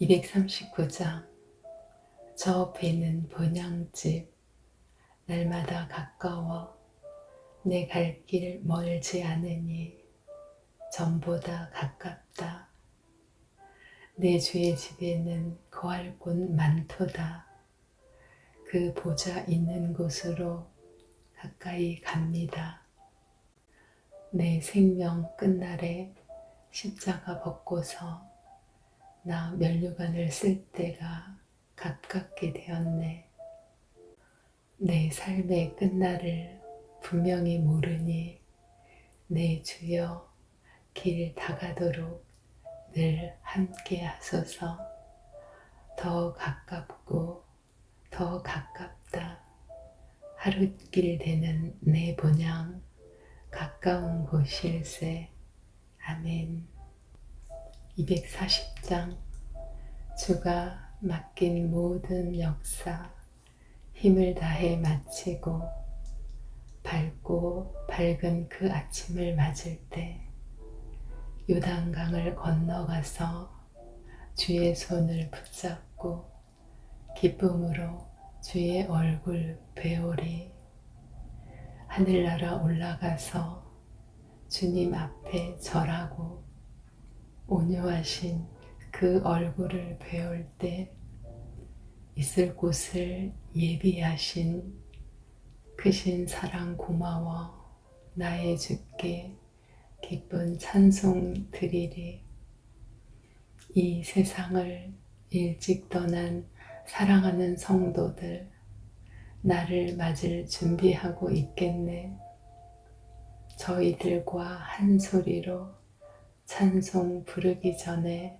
239장 저 배는 번향집 날마다 가까워 내 갈 길 멀지 않으니 전보다 가깝다. 내 주의 집에는 거할 곳 많도다. 그 보좌 있는 곳으로 가까이 갑니다. 내 생명 끝날에 십자가 벗고서 나 면류관을 쓸 때가 가깝게 되었네. 내 삶의 끝날을 분명히 모르니 내 주여 길 다가도록 늘 함께 하소서 더 가깝고 더 가깝다. 하룻길 되는 내 본향 가까운 곳일세. 아멘. 240장. 주가 맡긴 모든 역사 힘을 다해 마치고 밝고 밝은 그 아침을 맞을 때 요단강을 건너가서 주의 손을 붙잡고 기쁨으로 주의 얼굴 배우리 하늘나라 올라가서 주님 앞에 절하고 온유하신 그 얼굴을 배울 때 있을 곳을 예비하신 크신 사랑 고마워 나의 주께 기쁜 찬송 드리리. 이 세상을 일찍 떠난 사랑하는 성도들 나를 맞을 준비하고 있겠네. 저희들과 한 소리로 찬송 부르기 전에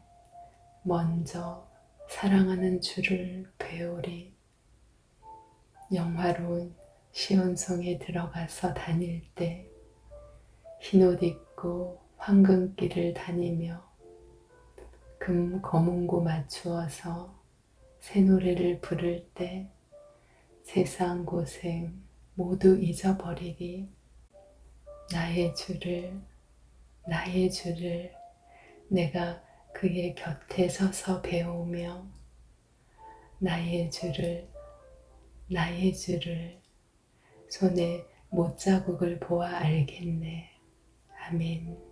먼저 사랑하는 주를 배우리. 영화로운 시온성에 들어가서 다닐 때 흰옷 입고 황금길을 다니며 금 거문고 맞추어서 새 노래를 부를 때 세상 고생 모두 잊어버리리. 나의 주를, 나의 주를 내가 그의 곁에 서서 배우며 나의 주를, 나의 주를 손에 못자국을 보아 알겠네. 아멘.